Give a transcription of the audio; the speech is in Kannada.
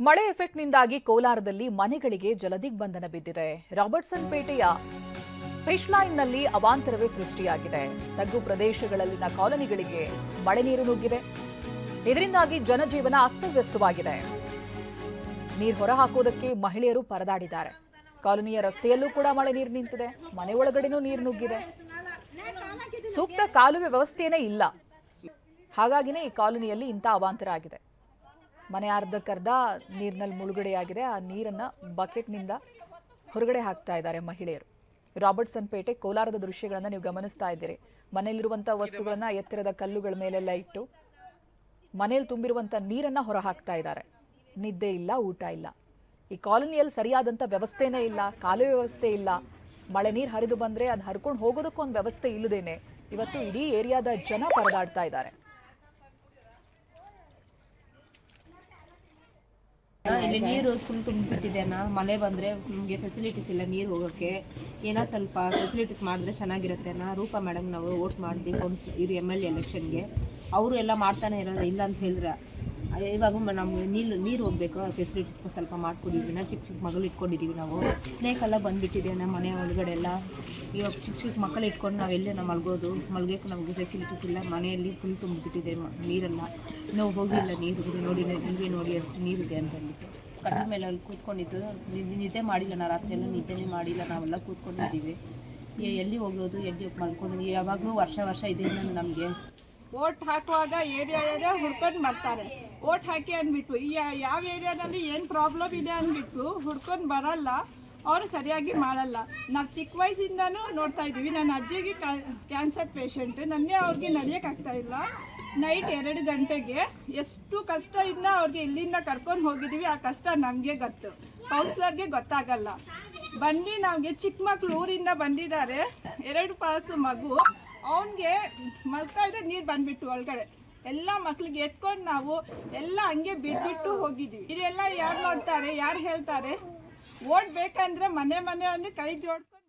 ಮಳೆ ಎಫೆಕ್ಟ್ನಿಂದಾಗಿ ಕೋಲಾರದಲ್ಲಿ ಮನೆಗಳಿಗೆ ಜಲದಿಗ್ಬಂಧನ ಬಿದ್ದಿದೆ. ರಾಬರ್ಟ್ಸನ್ ಪೇಟೆಯ ಫಿಶ್ಲೈನ್ನಲ್ಲಿ ಅವಾಂತರವೇ ಸೃಷ್ಟಿಯಾಗಿದೆ. ತಗ್ಗು ಪ್ರದೇಶಗಳಲ್ಲಿನ ಕಾಲೋನಿಗಳಿಗೆ ಮಳೆ ನೀರು ನುಗ್ಗಿದೆ. ಇದರಿಂದಾಗಿ ಜನಜೀವನ ಅಸ್ತವ್ಯಸ್ತವಾಗಿದೆ. ನೀರು ಹೊರಹಾಕುವುದಕ್ಕೆ ಮಹಿಳೆಯರು ಪರದಾಡಿದ್ದಾರೆ. ಕಾಲೋನಿಯ ರಸ್ತೆಯಲ್ಲೂ ಕೂಡ ಮಳೆ ನೀರು ನಿಂತಿದೆ. ಮನೆ ಒಳಗಡೆನೂ ನೀರು ನುಗ್ಗಿದೆ. ಸೂಕ್ತ ಕಾಲುವೆ ವ್ಯವಸ್ಥೆಯೇ ಇಲ್ಲ. ಹಾಗಾಗಿನೇ ಈ ಕಾಲೋನಿಯಲ್ಲಿ ಇಂಥ ಅವಾಂತರ ಆಗಿದೆ. ಮನೆ ಅರ್ಧಕ್ಕರ್ಧ ನೀರಿನಲ್ಲಿ ಮುಳುಗಡೆಯಾಗಿದೆ. ಆ ನೀರನ್ನು ಬಕೆಟ್ನಿಂದ ಹೊರಗಡೆ ಹಾಕ್ತಾ ಇದ್ದಾರೆ ಮಹಿಳೆಯರು. ರಾಬರ್ಟ್ಸನ್ ಪೇಟೆ ಕೋಲಾರದ ದೃಶ್ಯಗಳನ್ನು ನೀವು ಗಮನಿಸ್ತಾ ಇದ್ದೀರಿ. ಮನೆಯಲ್ಲಿರುವಂಥ ವಸ್ತುಗಳನ್ನು ಎತ್ತರದ ಕಲ್ಲುಗಳ ಮೇಲೆಲ್ಲ ಇಟ್ಟು ಮನೆಯಲ್ಲಿ ತುಂಬಿರುವಂಥ ನೀರನ್ನು ಹೊರ ಹಾಕ್ತಾ ಇದ್ದಾರೆ. ನಿದ್ದೆ ಇಲ್ಲ, ಊಟ ಇಲ್ಲ. ಈ ಕಾಲೋನಿಯಲ್ಲಿ ಸರಿಯಾದಂಥ ವ್ಯವಸ್ಥೆನೇ ಇಲ್ಲ, ಕಾಲುವೆ ವ್ಯವಸ್ಥೆ ಇಲ್ಲ. ಮಳೆ ನೀರು ಹರಿದು ಬಂದರೆ ಅದು ಹರ್ಕೊಂಡು ಹೋಗೋದಕ್ಕೂ ಒಂದು ವ್ಯವಸ್ಥೆ ಇಲ್ಲದೇನೆ. ಇವತ್ತು ಇಡೀ ಏರಿಯಾದ ಜನ ಪರದಾಡ್ತಾ ಇದ್ದಾರೆ. ಇಲ್ಲಿ ನೀರು ಫುಲ್ ತುಂಬಿಬಿಟ್ಟಿದೆ ಅಣ್ಣ. ಮಳೆ ಬಂದರೆ ನಮಗೆ ಫೆಸಿಲಿಟೀಸ್ ಇಲ್ಲ ನೀರು ಹೋಗೋಕ್ಕೆ. ಏನೋ ಸ್ವಲ್ಪ ಫೆಸಿಲಿಟೀಸ್ ಮಾಡಿದ್ರೆ ಚೆನ್ನಾಗಿರುತ್ತೆ ಅಣ್ಣ. ರೂಪಾ ಮೇಡಮ್ ನಾವು ವೋಟ್ ಮಾಡಿದ್ವಿ ಕೌನ್ಸ್ ಇವ್ರು ಎಂ ಎಲ್ ಎಲೆಕ್ಷನ್ಗೆ ಅವರು ಎಲ್ಲ ಮಾಡ್ತಾನೆ ಇರೋದು ಇಲ್ಲ ಅಂತ ಹೇಳಿದ್ರೆ. ಇವಾಗ ನಮ್ಗೆ ನೀರು ನೀರು ಹೋಗ್ಬೇಕು ಫೆಸಿಲಿಟೀಸ್ ಸ್ವಲ್ಪ ಮಾಡ್ಕೊಂಡಿದ್ವಿ ನಾ ಚಿಕ್ಕ ಚಿಕ್ಕ ಮಗಳು ಇಟ್ಕೊಂಡಿದ್ದೀವಿ ನಾವು. ಸ್ನೇಕ್ ಎಲ್ಲ ಬಂದುಬಿಟ್ಟಿದೆ ನಮ್ಮ ಮನೆ ಒಳಗಡೆ ಎಲ್ಲ. ಇವಾಗ ಚಿಕ್ಕ ಚಿಕ್ಕ ಮಕ್ಕಳು ಇಟ್ಕೊಂಡು ನಾವೆಲ್ಲೇ ನಾವು ಮಲ್ಗೋದು? ಮಲ್ಗೋಕೆ ನಮಗೆ ಫೆಸಿಲಿಟೀಸ್ ಇಲ್ಲ. ಮನೆಯಲ್ಲಿ ಫುಲ್ ತುಂಬಿಬಿಟ್ಟಿದೆ ನೀರೆಲ್ಲ. ನಾವು ಹೋಗಿಲ್ಲ ನೀರು ಇದು ನೋಡಿ ನೀವೇ ನೋಡಿ ಅಷ್ಟು ನೀರಿದೆ ಅಂತ ಅಂದ್ಬಿಟ್ಟು. ಕಡಿಮೆ ಮೇಲೆ ಅಲ್ಲಿ ಕೂತ್ಕೊಂಡಿದ್ದು. ನಿದ್ದೆ ಮಾಡಿಲ್ಲ ನಾ ರಾತ್ರಿ ಎಲ್ಲ, ನಿದ್ದೆನೇ ಮಾಡಿಲ್ಲ. ನಾವೆಲ್ಲ ಕೂತ್ಕೊಂಡಿದ್ದೀವಿ. ಎಲ್ಲಿ ಹೋಗೋದು ಎಲ್ಲಿ ಮಲ್ಕೊಂಡಿದ್ದೀವಿ. ಯಾವಾಗಲೂ ವರ್ಷ ವರ್ಷ ಇದೆ ನಮಗೆ. ಓಟ್ ಹಾಕುವಾಗ ಏರಿಯಾ ಹುಡ್ಕೊಂಡು ಬರ್ತಾರೆ ಓಟ್ ಹಾಕಿ ಅಂದ್ಬಿಟ್ಟು, ಈ ಯಾವ ಏರಿಯಾದಲ್ಲಿ ಏನು ಪ್ರಾಬ್ಲಮ್ ಇದೆ ಅಂದ್ಬಿಟ್ಟು ಹುಡ್ಕೊಂಡು ಬರಲ್ಲ. ಅವರು ಸರಿಯಾಗಿ ಮಾಡಲ್ಲ. ನಾವು ಚಿಕ್ಕ ವಯಸ್ಸಿಂದನೂ ನೋಡ್ತಾ ಇದ್ದೀವಿ. ನನ್ನ ಅಜ್ಜಿಗೆ ಕ್ಯಾನ್ಸರ್ ಪೇಷಂಟ್ ನನ್ನೇ ಅವ್ರಿಗೆ ನಡೆಯೋಕ್ಕಾಗ್ತಾ ಇಲ್ಲ. ನೈಟ್ ಎರಡು ಗಂಟೆಗೆ ಎಷ್ಟು ಕಷ್ಟ ಇದ್ನ ಅವ್ರಿಗೆ ಇಲ್ಲಿಂದ ಕರ್ಕೊಂಡು ಹೋಗಿದ್ದೀವಿ ಆ ಕಷ್ಟ ನಮಗೆ ಗೊತ್ತು. ಕೌನ್ಸ್ಲರ್ಗೆ ಗೊತ್ತಾಗಲ್ಲ. ಬನ್ನಿ, ನಮಗೆ ಚಿಕ್ಕ ಮಕ್ಳು ಊರಿಂದ ಬಂದಿದ್ದಾರೆ. ಎರಡು ಪಾಸು ಮಗು. ಅವನಿಗೆ ಮಲ್ತಾ ಇದ್ರೆ ನೀರು ಬಂದ್ಬಿಟ್ಟು ಒಳಗಡೆ. ಎಲ್ಲ ಮಕ್ಳಿಗೆ ಎತ್ಕೊಂಡು ನಾವು ಎಲ್ಲ ಹಂಗೆ ಬಿಟ್ಬಿಟ್ಟು ಹೋಗಿದ್ವಿ. ಇದೆಲ್ಲ ಯಾರು ನೋಡ್ತಾರೆ, ಯಾರು ಹೇಳ್ತಾರೆ? ಓಡ್ಬೇಕಂದ್ರೆ ಮನೆ ಮನೆ ಕೈ ಜೋಡಿಸ್ಕೊಂಡು